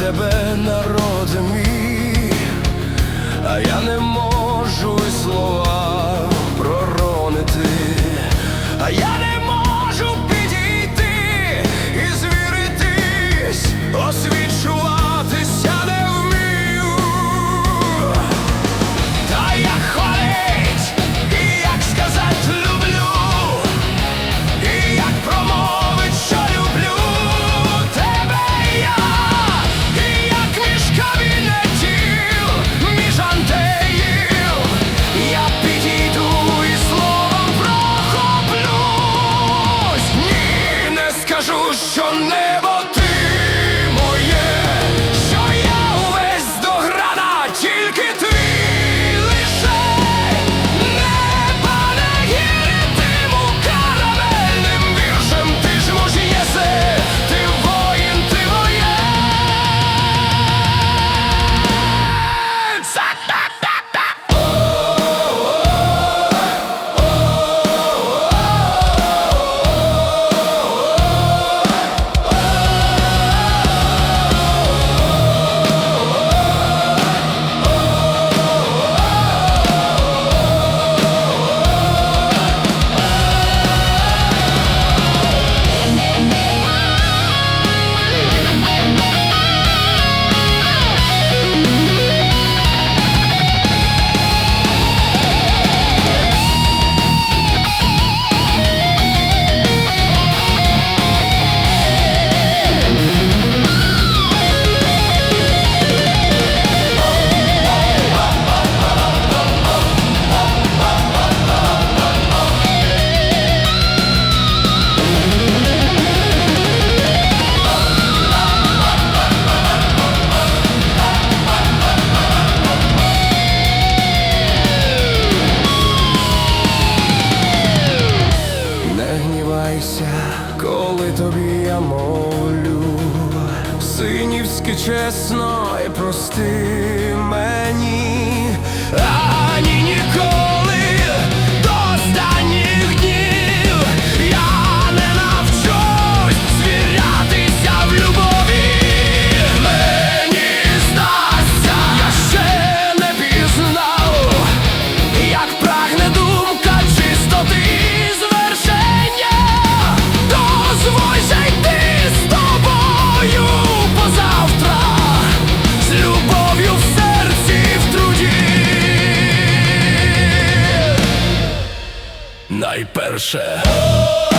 тебе, народи мій, а я не можу. синівськи чесно і прости мені. найперше.